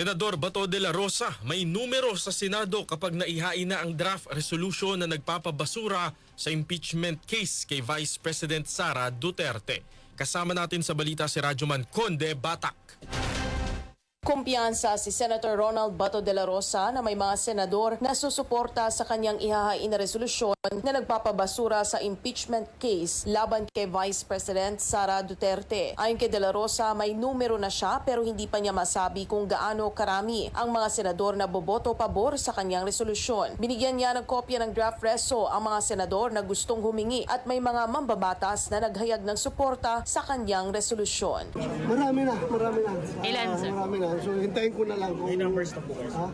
Senador Bato de la Rosa, may numero sa Senado kapag naihain na ang draft resolution na nagpapabasura sa impeachment case kay Vice President Sara Duterte. Kasama natin sa balita si Radyoman Conde Batak. Kumpiyansa si Senator Ronald Bato de la Rosa na may mga senador na susuporta sa kanyang ihahain na resolusyon na nagpapabasura sa impeachment case laban kay Vice President Sara Duterte. Ayon kay de la Rosa, may numero na siya pero hindi pa niya masabi kung gaano karami ang mga senador na boboto pabor sa kanyang resolusyon. Binigyan niya ng kopya ng draft reso ang mga senador na gustong humingi at may mga mambabatas na naghayag ng suporta sa kanyang resolusyon. Marami na, marami na. Ilan, Ah, sir? Marami na. So, hintayin ko na lang kung... May numbers na po kayo. Ha?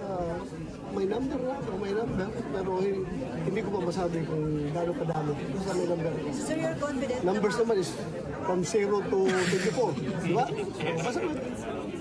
Ah, may number na, so may number, pero hi- hindi ko pa masabi kung gaano kadami. Basta may number. So you're confident Numbers naman is from 0 to 24. Di ba? Basta, may-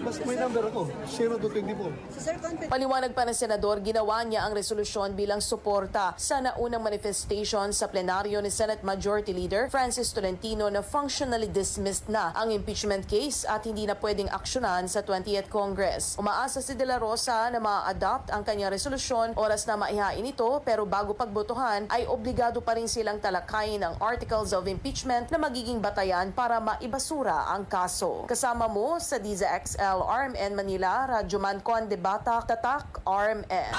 basta may number ako, 0 to 24. So sir, confident Paliwanag pa ng senador, ginawa niya ang resolusyon bilang suporta sa naunang manifestation sa plenaryo ni Senate Majority Leader Francis Tolentino na functionally dismissed na ang impeachment case at hindi na pwedeng aksyonan sa 20th Congress. Umaasa si De La Rosa na ma-adopt ang kanyang resolusyon oras na maihain ito pero bago pagbotohan ay obligado pa rin silang talakayin ang articles of impeachment na magiging batayan para maibasura ang kaso. Kasama mo sa DZXL RMN Manila, Radyoman Conde Batak, Tatak RMN.